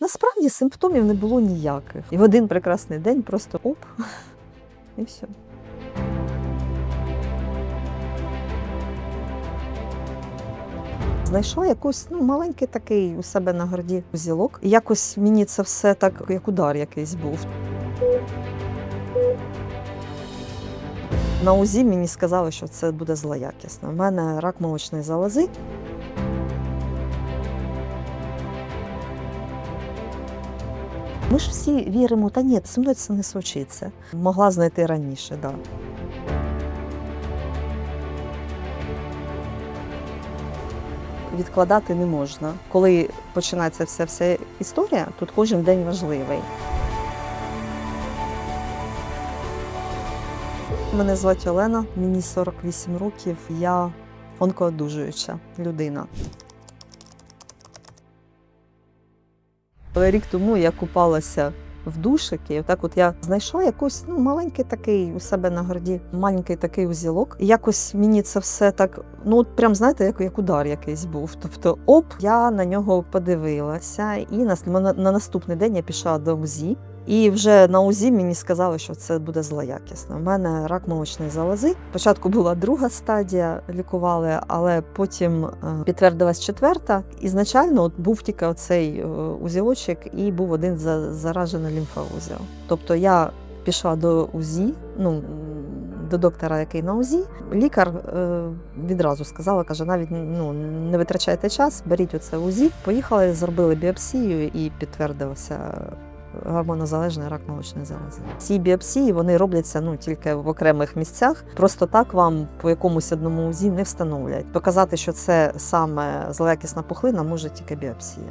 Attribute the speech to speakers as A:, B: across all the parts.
A: Насправді симптомів не було ніяких. І в один прекрасний день просто оп, і все. Знайшла якийсь ну, маленький такий у себе на горді узілок. І якось мені це все так, як удар якийсь був. На УЗІ мені сказали, що це буде злоякісно. У мене рак молочної залози. Ми ж всі віримо, та ні, зі мною це не случиться. Могла знайти раніше, так. Да. Відкладати не можна. Коли починається вся вся історія, тут кожен день важливий. Мене звати Олена, мені 48 років. Я онкоодужуюча людина. Рік тому я купалася в душики, отак от я знайшла якийсь ну, маленький такий у себе на горді, маленький такий узілок. І якось мені це все так, ну от прям знаєте, як, як удар якийсь був. Тобто, оп, я на нього подивилася, і на, на, на наступний день я пішла до УЗІ. І вже на УЗІ мені сказали, що це буде злоякісно. У мене рак молочної залози. Спочатку була друга стадія, лікували, але потім е, підтвердилась четверта. Ізначально от був тільки оцей е, узілочок і був один за- заражений лімфоузіл. Тобто я пішла до УЗІ, ну до доктора, який на УЗІ. Лікар е, відразу сказала, каже, навіть ну не витрачайте час, беріть оце УЗІ. Поїхали, зробили біопсію і підтвердилося гормонозалежний рак молочної залози. Ці біопсії вони робляться ну тільки в окремих місцях. Просто так вам по якомусь одному УЗІ не встановлять. Показати, що це саме злоякісна пухлина, може тільки біопсія.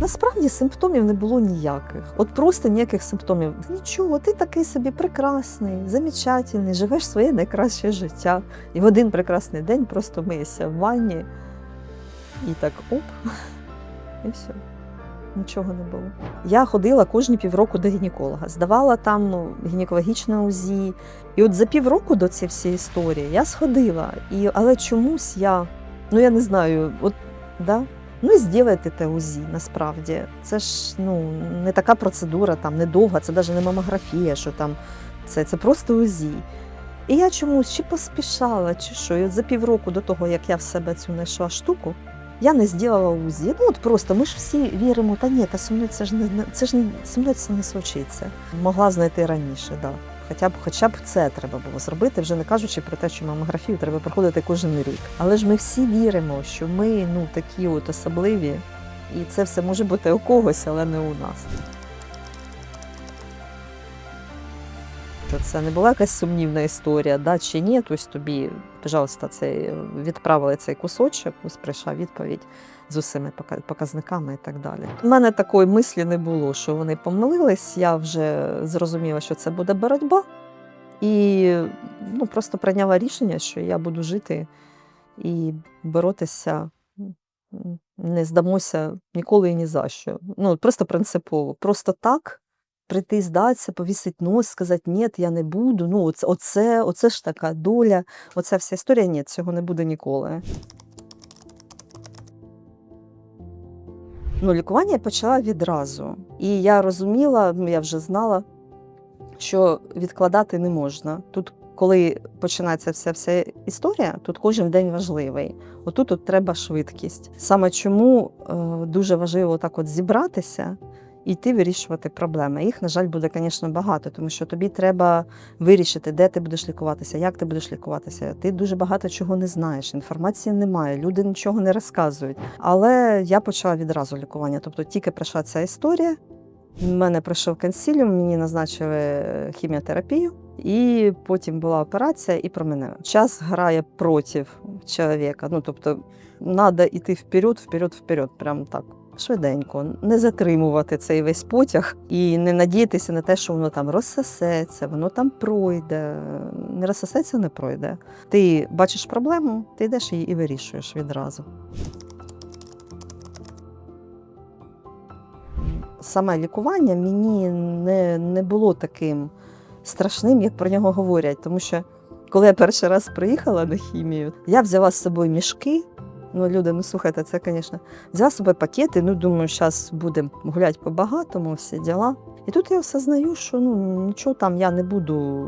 A: Насправді симптомів не було ніяких. От просто ніяких симптомів. Нічого, ти такий собі прекрасний, замечательний, живеш своє найкраще життя. І в один прекрасний день просто миєшся в ванні і так оп, і все. Нічого не було. Я ходила кожні півроку до гінеколога, здавала там ну, гінекологічне УЗІ. І от за півроку до цієї всієї історії я сходила. І, але чомусь я, ну я не знаю, от да, Ну і зробите те УЗІ, насправді. Це ж ну, не така процедура, там, не довга, це навіть не мамографія, що там це, це просто УЗІ. І я чомусь чи поспішала, чи що. І от за півроку до того, як я в себе цю знайшла штуку, я не зробила УЗІ. Ну от просто ми ж всі віримо, та ні, та зі це ж не це ж не зі це не случиться. Могла знайти раніше. Да. Хоча б, хоча б це треба було зробити, вже не кажучи про те, що мамографію треба проходити кожен рік. Але ж ми всі віримо, що ми ну такі от особливі, і це все може бути у когось, але не у нас. Це не була якась сумнівна історія, да чи ні? Тобто тобі, пожалуйста, цей відправили цей кусочок, ось прийшла відповідь з пока- показниками і так далі. У мене такої мислі не було, що вони помилились. Я вже зрозуміла, що це буде боротьба, і ну, просто прийняла рішення, що я буду жити і боротися. Не здамося ніколи і ні за що. Ну, просто принципово. Просто так прийти, здатися, повісити нос, сказати, ні, я не буду. Ну, оце, оце, оце ж така доля, оця вся історія. Ні, цього не буде ніколи. Ну, лікування я почала відразу. І я розуміла, ну я вже знала, що відкладати не можна. Тут, коли починається вся вся історія, тут кожен день важливий. Отут от треба швидкість. Саме чому е, дуже важливо так от зібратися йти вирішувати проблеми. Їх, на жаль, буде, звісно, багато, тому що тобі треба вирішити, де ти будеш лікуватися, як ти будеш лікуватися. Ти дуже багато чого не знаєш, інформації немає, люди нічого не розказують. Але я почала відразу лікування. Тобто тільки пройшла ця історія. У мене пройшов консиліум, мені назначили хіміотерапію, і потім була операція і променева. Час грає проти чоловіка. Ну тобто, треба йти вперед, вперед, вперед. Прям так. Швиденько, не затримувати цей весь потяг і не надіятися на те, що воно там розсосеться, воно там пройде. Не розсосеться, не пройде. Ти бачиш проблему, ти йдеш її і вирішуєш відразу. Саме лікування мені не, не було таким страшним, як про нього говорять. Тому що коли я перший раз приїхала на хімію, я взяла з собою мішки. Ну, люди, ну слухайте, це, звісно, взяв себе пакети, ну думаю, зараз будемо гуляти по-багатому, всі діла. І тут я осознаю, що ну нічого там я не буду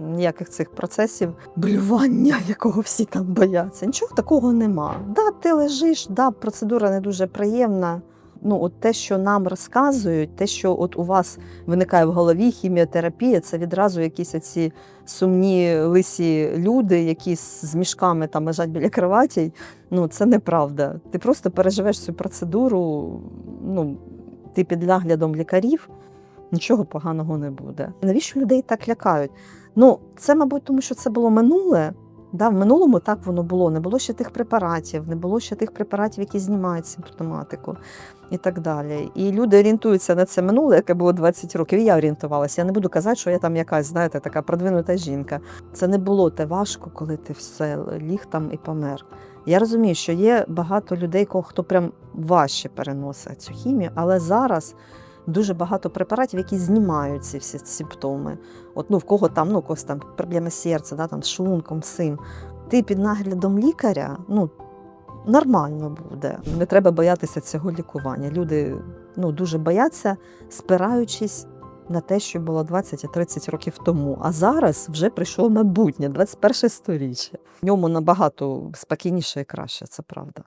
A: ніяких цих процесів блювання, якого всі там бояться. Нічого такого нема. Да, ти лежиш, да, процедура не дуже приємна. Ну, от те, що нам розказують, те, що от у вас виникає в голові хіміотерапія, це відразу якісь оці сумні лисі люди, які з мішками там лежать біля кроватей. Ну, це неправда. Ти просто переживеш цю процедуру, ну, ти під наглядом лікарів, нічого поганого не буде. Навіщо людей так лякають? Ну, це, мабуть, тому що це було минуле. Да, в минулому так воно було. Не було ще тих препаратів, не було ще тих препаратів, які знімають симптоматику і так далі. І люди орієнтуються на це минуле, яке було 20 років. І я орієнтувалася. Я не буду казати, що я там якась, знаєте, така продвинута жінка. Це не було те важко, коли ти все ліг там і помер. Я розумію, що є багато людей, кого- хто прям важче переносить цю хімію, але зараз дуже багато препаратів, які знімають ці всі симптоми. От ну в кого там, ну когось там проблеми серця, да, там з шлунком, з цим. Ти під наглядом лікаря, ну нормально буде. Не треба боятися цього лікування. Люди ну, дуже бояться, спираючись на те, що було 20-30 років тому. А зараз вже прийшло майбутнє, 21 сторіччя. В ньому набагато спокійніше і краще, це правда.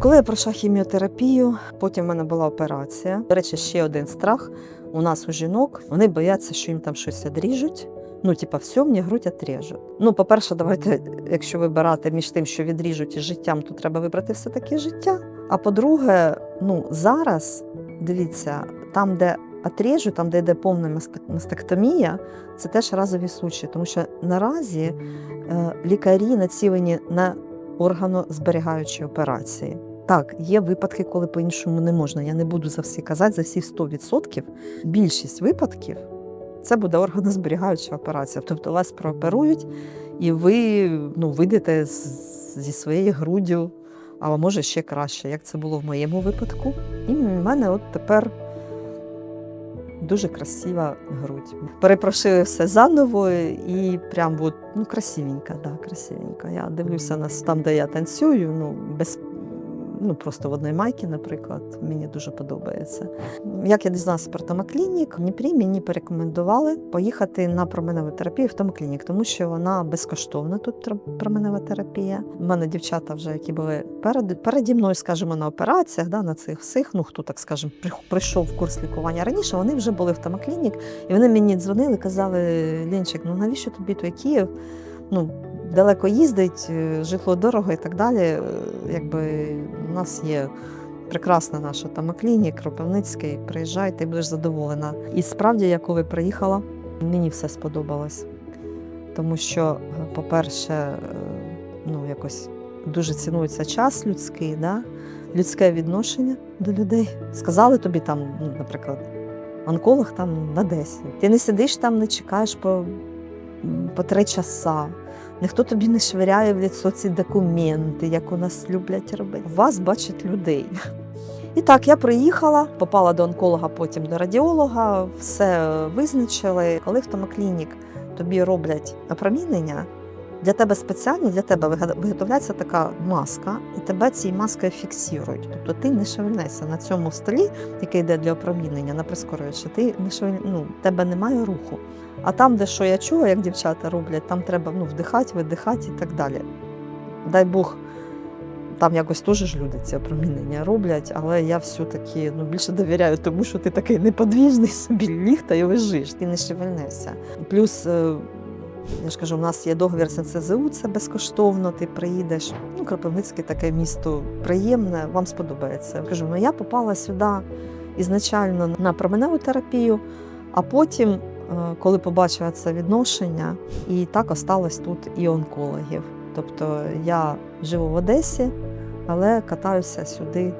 A: Коли я пройшла хіміотерапію, потім в мене була операція. До речі, ще один страх. У нас у жінок вони бояться, що їм там щось відріжуть. Ну, типа, все, мені грудь отрежуть. Ну, по-перше, давайте, якщо вибирати між тим, що відріжуть і життям, то треба вибрати все-таки життя. А по-друге, ну зараз дивіться, там, де отрежуть, там, де йде повна мастек- мастектомія, це теж разові случаї, тому що наразі е, лікарі націлені на органозберігаючі операції. Так, є випадки, коли по-іншому не можна. Я не буду за всі казати, за всі 100%. Більшість випадків це буде органозберігаюча операція. Тобто вас прооперують, і ви ну, вийдете зі своєю груддю, а може ще краще, як це було в моєму випадку. І в мене от тепер дуже красива грудь. Перепрошили все заново і прям от, ну, красивенька, да, красивенька. Я дивлюся на там, де я танцюю, ну, без, ну, просто в одній майці, наприклад, мені дуже подобається. Як я дізналася про томоклінік, в Дніпрі мені порекомендували поїхати на променеву терапію в томоклінік, тому що вона безкоштовна тут променева терапія. У мене дівчата вже, які були перед, переді мною, скажімо, на операціях, да, на цих всіх, ну хто так скажемо, прийшов в курс лікування раніше, вони вже були в томоклінік, і вони мені дзвонили, казали: Лінчик, ну навіщо тобі той Київ? Ну, далеко їздить, е, житло дорого і так далі. Е, Якби у нас є прекрасна наша томоклінік, Кропивницький, приїжджай, ти будеш задоволена. І справді, я коли приїхала, мені все сподобалось. Тому що, е, по-перше, ну, якось дуже цінується час людський, да? людське відношення до людей. Сказали тобі там, ну, наприклад, онколог там на 10. Ти не сидиш там, не чекаєш по, по три часа. Ніхто тобі не швиряє в лицо ці документи, як у нас люблять робити. Вас бачать людей. І так, я приїхала, попала до онколога, потім до радіолога, все визначили. Коли в томоклінік тобі роблять опромінення, для тебе спеціально для тебе виготовляється така маска, і тебе цією маскою фіксують. Тобто ти не шевельнешся на цьому столі, який йде для опромінення, на прискорювачі, ти не шевель... ну, тебе немає руху. А там, де що я чула, як дівчата роблять, там треба ну, вдихати, видихати і так далі. Дай Бог, там якось теж люди ці опромінення роблять, але я все-таки ну, більше довіряю тому, що ти такий неподвіжний собі ліг та й лежиш, ти не шевельнешся. Плюс, е, я ж кажу, у нас є договір з НСЗУ, це безкоштовно, ти приїдеш. Ну, Кропивницьке таке місто приємне, вам сподобається. Я кажу, ну я попала сюди ізначально на променеву терапію, а потім, коли побачила це відношення, і так осталось тут і онкологів. Тобто я живу в Одесі, але катаюся сюди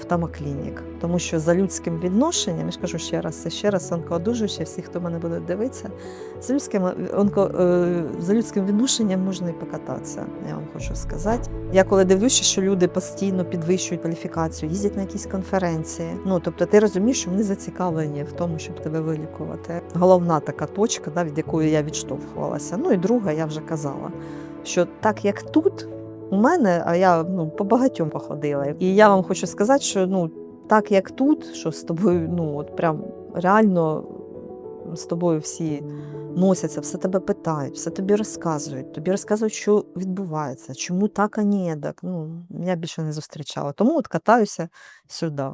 A: в Тамаклінік. Тому що за людським відношенням, я ж кажу ще раз, і ще раз онкоодужуючи, всі, хто мене буде дивитися, за людським, онко, е, за людським відношенням можна і покататися, я вам хочу сказати. Я коли дивлюся, що люди постійно підвищують кваліфікацію, їздять на якісь конференції. Ну тобто ти розумієш, що вони зацікавлені в тому, щоб тебе вилікувати. Головна така точка, да, від якої я відштовхувалася. Ну і друга, я вже казала, що так як тут. У мене, а я ну, по багатьом походила. І я вам хочу сказати, що ну, так як тут, що з тобою, ну от прям реально з тобою всі носяться, все тебе питають, все тобі розказують, тобі розказують, що відбувається, чому так, а не так. Ну, я більше не зустрічала. Тому от катаюся сюди.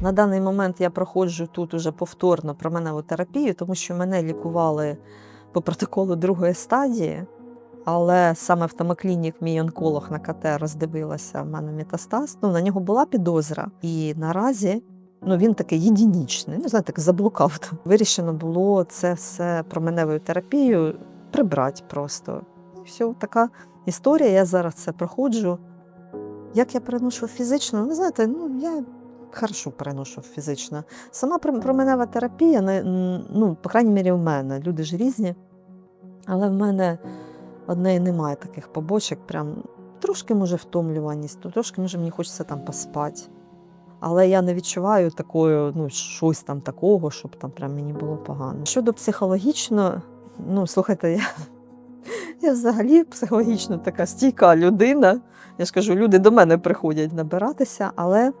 A: На даний момент я проходжу тут уже повторно променеву терапію, тому що мене лікували по протоколу другої стадії, але саме в Тамаклінік мій онколог на КТ роздивилася в мене метастаз. Ну, на нього була підозра. І наразі ну, він такий єдинічний, ну, знаєте, так заблукав. Вирішено було це все променевою терапією прибрати просто. І все, така історія. Я зараз це проходжу. Як я переношу фізично, ви знаєте, ну я хорошо переношу фізично. Сама променева терапія, ну, по крайній мірі, в мене. Люди ж різні. Але в мене одне немає таких побочок. Прям трошки може втомлюваність, трошки може мені хочеться там поспати. Але я не відчуваю такої, ну, щось там такого, щоб там прям мені було погано. Щодо психологічно, ну, слухайте, я, я взагалі психологічно така стійка людина. Я ж кажу, люди до мене приходять набиратися, але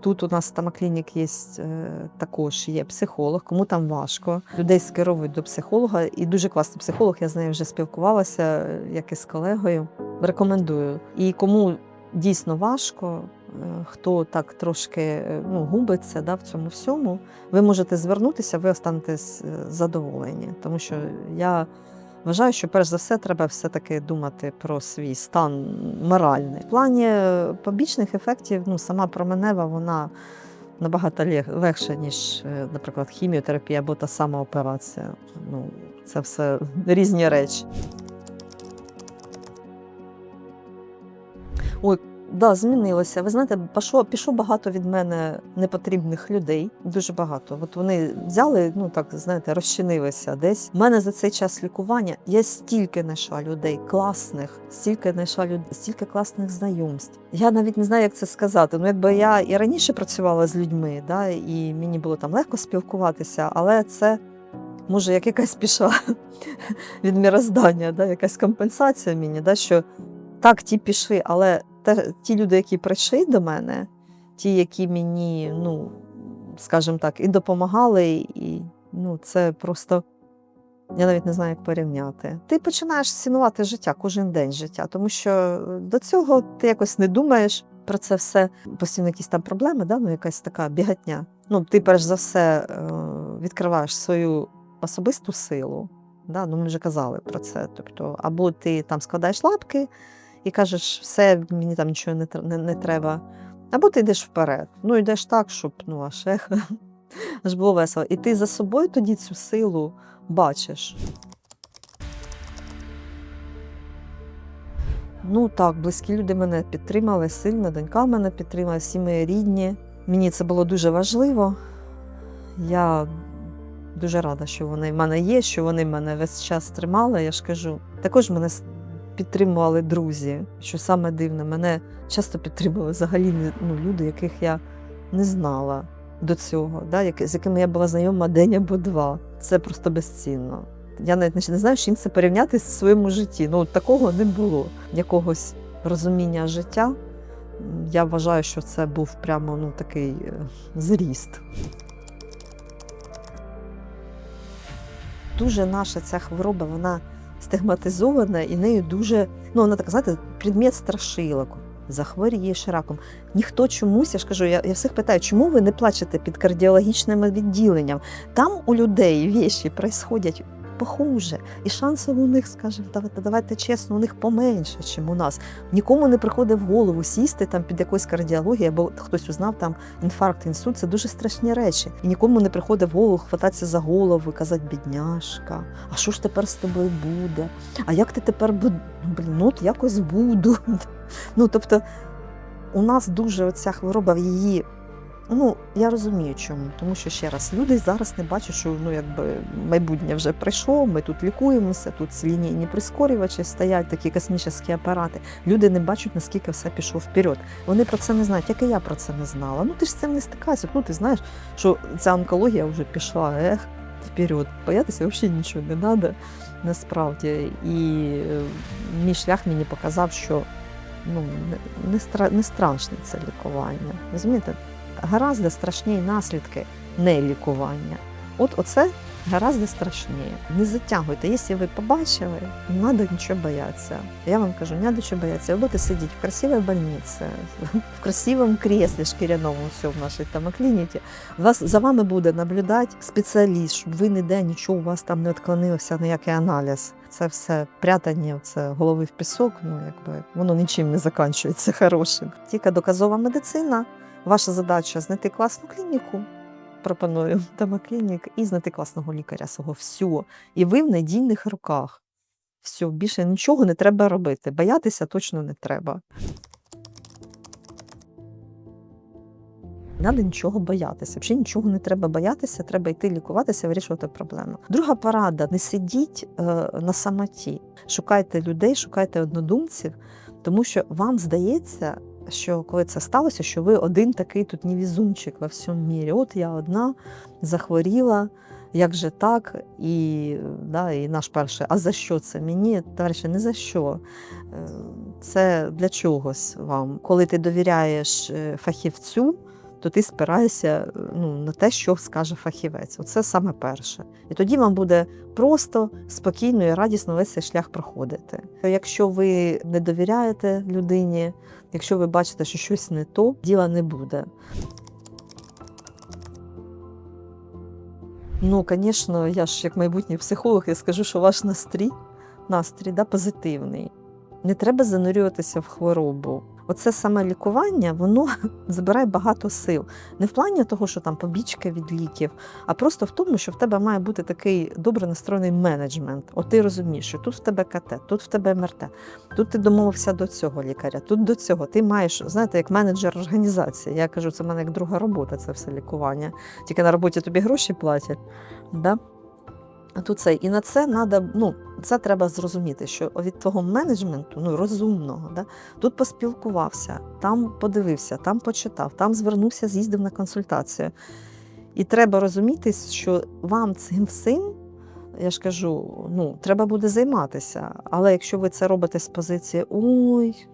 A: тут у нас в Тамаклінік є е, також є психолог, кому там важко. Людей скеровують до психолога, і дуже класний психолог. Я з нею вже спілкувалася, е, як і з колегою. Рекомендую. І кому дійсно важко, е, хто так трошки е, ну, губиться да, в цьому всьому, ви можете звернутися, ви останетесь е, задоволені. Тому що я вважаю, що перш за все треба все-таки думати про свій стан моральний. В плані е, побічних ефектів, ну, сама променева, вона набагато легше, ніж, е, наприклад, хіміотерапія або та сама операція. Ну, це все різні речі. Ой, да, змінилося. Ви знаєте, пішло, пішло багато від мене непотрібних людей. Дуже багато. От вони взяли, ну так знаєте, розчинилися десь. У мене за цей час лікування я стільки знайшла людей класних, стільки знайшла людей, стільки класних знайомств. Я навіть не знаю, як це сказати. Ну, якби я і раніше працювала з людьми, да, і мені було там легко спілкуватися, але це. Може, як якась пішла від міроздання, да, якась компенсація мені, да, що так, ті пішли, але те, ті люди, які прийшли до мене, ті, які мені, ну, скажімо так, і допомагали, і ну, це просто. Я навіть не знаю, як порівняти. Ти починаєш цінувати життя, кожен день життя, тому що до цього ти якось не думаєш про це все. Постійно якісь там проблеми, да? ну, якась така бігатня. Ну, ти перш за все е, відкриваєш свою особисту силу. Да? Ну, ми вже казали про це. Тобто, або ти там складаєш лапки і кажеш, все, мені там нічого не, не, не треба. Або ти йдеш вперед. Ну, йдеш так, щоб ну, аж, ех, аж було весело. І ти за собою тоді цю силу бачиш. Ну так, близькі люди мене підтримали сильно, донька мене підтримала, всі мої рідні. Мені це було дуже важливо. Я дуже рада, що вони в мене є, що вони мене весь час тримали. Я ж кажу, також мене підтримували друзі, що саме дивне, мене часто підтримували взагалі ну, люди, яких я не знала до цього, да, з якими я була знайома день або два. Це просто безцінно. Я навіть не- знаю, з чим це порівняти в своєму житті. Ну, такого не було. Якогось розуміння життя. Я вважаю, що це був прямо ну, такий е, зріст. Дуже наша ця хвороба, вона стигматизована і нею дуже, ну вона така, знаєте, предмет страшилок. Захворієш раком. Ніхто чомусь, я ж кажу, я, я всіх питаю, чому ви не плачете під кардіологічним відділенням? Там у людей віші происходять похуже. І шансів у них, скажімо, давайте, давайте чесно, у них поменше, ніж у нас. Нікому не приходить в голову сісти там під якоюсь кардіологією, або хтось узнав там інфаркт, інсульт. Це дуже страшні речі. І нікому не приходить в голову хвататися за голову казати, бідняшка, а що ж тепер з тобою буде? А як ти тепер буде? Ну, блін, ну от якось буду. Ну, тобто, у нас дуже оця хвороба її. Ну, я розумію чому. Тому що ще раз, люди зараз не бачать, що ну, якби майбутнє вже прийшло, ми тут лікуємося, тут лінійні прискорювачі стоять, такі космічні апарати. Люди не бачать, наскільки все пішло вперед. Вони про це не знають, як і я про це не знала. Ну ти ж з цим не стикайся. Ну ти знаєш, що ця онкологія вже пішла, ех, вперед. Боятися взагалі нічого не треба насправді. І е, мій шлях мені показав, що ну, не страшне це лікування. Розумієте? Гораздо страшні наслідки нелікування. От оце гораздо страшніше. Не затягуйте. Якщо ви побачили, не треба нічого боятися. Я вам кажу, не треба нічого боятися. Ви будете сидіти в красивій больниці, в красивому креслі шкіряному все в нашій там клініці. Вас за вами буде наблюдати спеціаліст, щоб ви ніде нічого у вас там не відклонилося, ніякий аналіз. Це все прятання, це голови в пісок. Ну якби воно нічим не закінчується хорошим. Тільки доказова медицина. Ваша задача знайти класну клініку. Пропоную Тамаклінік і знайти класного лікаря свого. Все. І ви в надійних руках. Все, більше нічого не треба робити. Боятися точно не треба. Не треба нічого боятися. Взагалі нічого не треба боятися, треба йти лікуватися, вирішувати проблему. Друга порада: не сидіть е, на самоті. Шукайте людей, шукайте однодумців, тому що вам здається, що коли це сталося, що ви один такий тут невізунчик во всьому мірі. От я одна захворіла, як же так? І, да, і наш перший, а за що це мені? Товариші, не за що. Е, Це для чогось вам. Коли ти довіряєш е, фахівцю, то ти спираєшся ну, на те, що скаже фахівець. Оце саме перше. І тоді вам буде просто, спокійно і радісно весь цей шлях проходити. Якщо ви не довіряєте людині, якщо ви бачите, що щось не то, діла не буде. Ну, звісно, я ж як майбутній психолог, я скажу, що ваш настрій, настрій да, позитивний. Не треба занурюватися в хворобу. Оце саме лікування, воно забирає багато сил. Не в плані того, що там побічки від ліків, а просто в тому, що в тебе має бути такий добре настроєний менеджмент. От ти розумієш, що тут в тебе КТ, тут в тебе МРТ, тут ти домовився до цього лікаря, тут до цього. Ти маєш, знаєте, як менеджер організації. Я кажу, це в мене як друга робота, це все лікування. Тільки на роботі тобі гроші платять. Да? Тут це і на це надо, ну, це треба зрозуміти, що від твого менеджменту, ну розумного, да, тут поспілкувався, там подивився, там почитав, там звернувся, з'їздив на консультацію. І треба розуміти, що вам цим всім, я ж кажу, ну, треба буде займатися. Але якщо ви це робите з позиції Ой,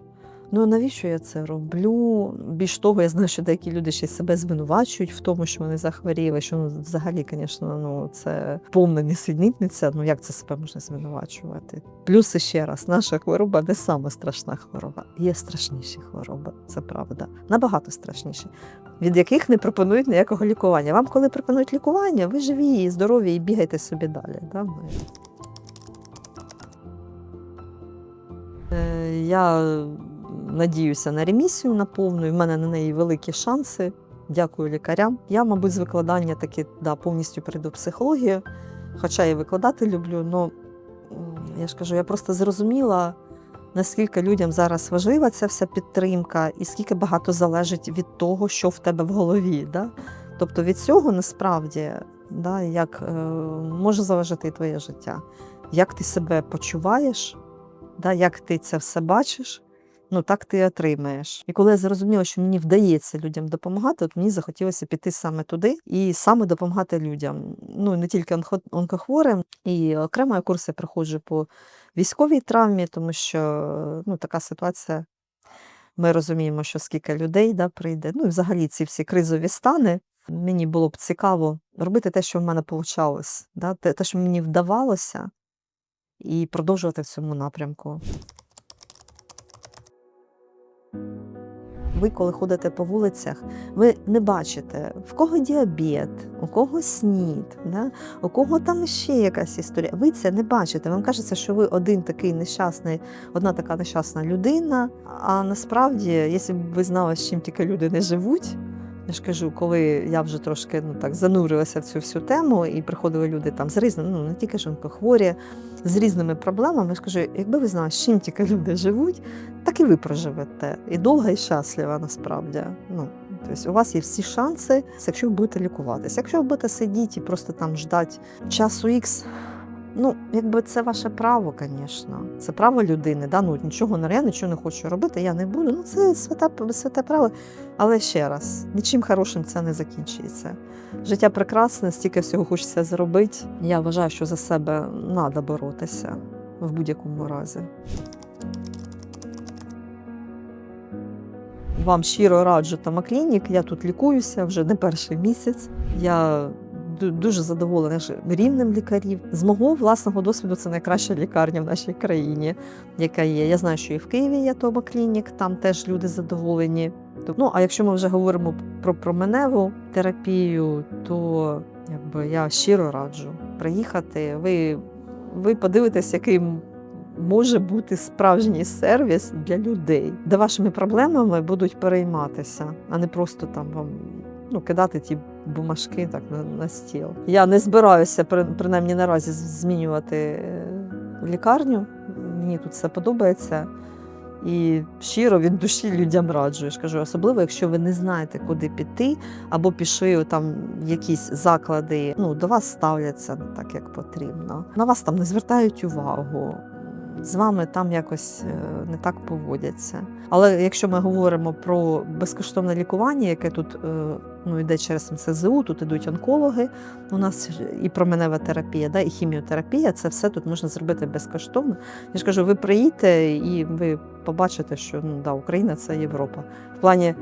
A: ну навіщо я це роблю? Більш того, я знаю, що деякі люди ще себе звинувачують в тому, що вони захворіли, що ну, взагалі, звісно, ну, це повна несвідниця. Ну як це себе можна звинувачувати? Плюс ще раз, наша хвороба не сама страшна хвороба. Є страшніші хвороби, це правда. Набагато страшніші, від яких не пропонують ніякого лікування. Вам, коли пропонують лікування, ви живі, здорові і бігайте собі далі. Да? Е, Я надіюся на ремісію на повну, і в мене на неї великі шанси. Дякую лікарям. Я, мабуть, з викладання таки да, повністю перейду в психологію, хоча і викладати люблю. але я ж кажу, я просто зрозуміла, наскільки людям зараз важлива ця вся підтримка, і скільки багато залежить від того, що в тебе в голові. Да? Тобто від цього насправді да, як, е, може залежати і твоє життя, як ти себе почуваєш, да, як ти це все бачиш, ну так ти отримаєш. І коли я зрозуміла, що мені вдається людям допомагати, от мені захотілося піти саме туди і саме допомагати людям. Ну не тільки онкохворим, і окремо я курси проходжу по військовій травмі, тому що ну, така ситуація. Ми розуміємо, що скільки людей да, прийде. Ну і взагалі ці всі кризові стани. Мені було б цікаво робити те, що в мене вийшло, да, те, що мені вдавалося, і продовжувати в цьому напрямку. Ви, коли ходите по вулицях, ви не бачите, в кого діабет, у кого снід, да? у кого там ще якась історія. Ви це не бачите. Вам кажеться, що ви один такий нещасний, одна така нещасна людина. А насправді, якщо б ви знали, з чим тільки люди не живуть. Я ж кажу, коли я вже трошки ну так занурилася в цю всю тему, і приходили люди там з різними, ну не тільки жінкохворі, з різними проблемами. Я ж кажу, якби ви знали, з чим тільки люди живуть, так і ви проживете. І довго, і щаслива насправді. Ну, тобто у вас є всі шанси, якщо ви будете лікуватися. Якщо ви будете сидіти і просто там ждати часу Х, ну, якби це ваше право, звісно. Це право людини. Да? Ну, нічого я нічого не хочу робити, я не буду. Ну, це святе, святе право. Але ще раз, нічим хорошим це не закінчується. Життя прекрасне, стільки всього хочеться зробити. Я вважаю, що за себе треба боротися в будь-якому разі. Вам щиро раджу Тамаклінік. Я тут лікуюся вже не перший місяць. Я дуже задоволена рівнем лікарів. З мого власного досвіду це найкраща лікарня в нашій країні, яка є. Я знаю, що і в Києві є Тамаклінік, там теж люди задоволені. Ну, а якщо ми вже говоримо про променеву терапію, то якби я щиро раджу приїхати. Ви, ви подивитесь, яким може бути справжній сервіс для людей, де вашими проблемами будуть перейматися, а не просто там вам ну, кидати ті бумажки так на, на стіл. Я не збираюся при- принаймні наразі змінювати е, лікарню. Мені тут все подобається. І щиро від душі людям раджу. Я ж кажу, особливо, якщо ви не знаєте, куди піти, або пішли там якісь заклади, ну до вас ставляться не так, як потрібно. На вас там не звертають увагу. З вами там якось е, не так поводяться. Але якщо ми говоримо про безкоштовне лікування, яке тут е, ну, йде через МСЗУ, тут ідуть онкологи, у нас і променева терапія, да, і хіміотерапія, це все тут можна зробити безкоштовно. Я ж кажу, ви приїдете і ви побачите, що ну, да, Україна це Європа. В плані,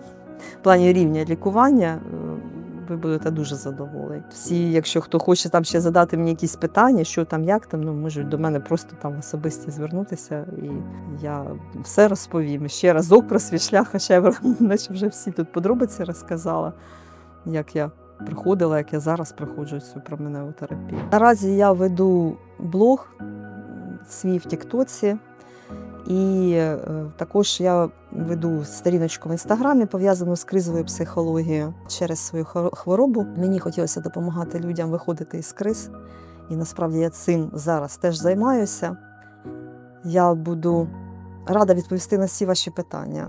A: в плані рівня лікування е, ви будете дуже задоволені. Всі, якщо хто хоче там ще задати мені якісь питання, що там, як там, ну можуть до мене просто там особисті звернутися, і я все розповім. Ще разок про свій шлях, хоча наче вже всі тут подробиці розказала, як я приходила, як я зараз проходжу цю променеву терапію. Наразі я веду блог свій в Тіктоці. І е, також я веду сторіночку в інстаграмі, пов'язану з кризовою психологією через свою хворобу. Мені хотілося допомагати людям виходити із криз, і насправді я цим зараз теж займаюся. Я буду рада відповісти на всі ваші питання.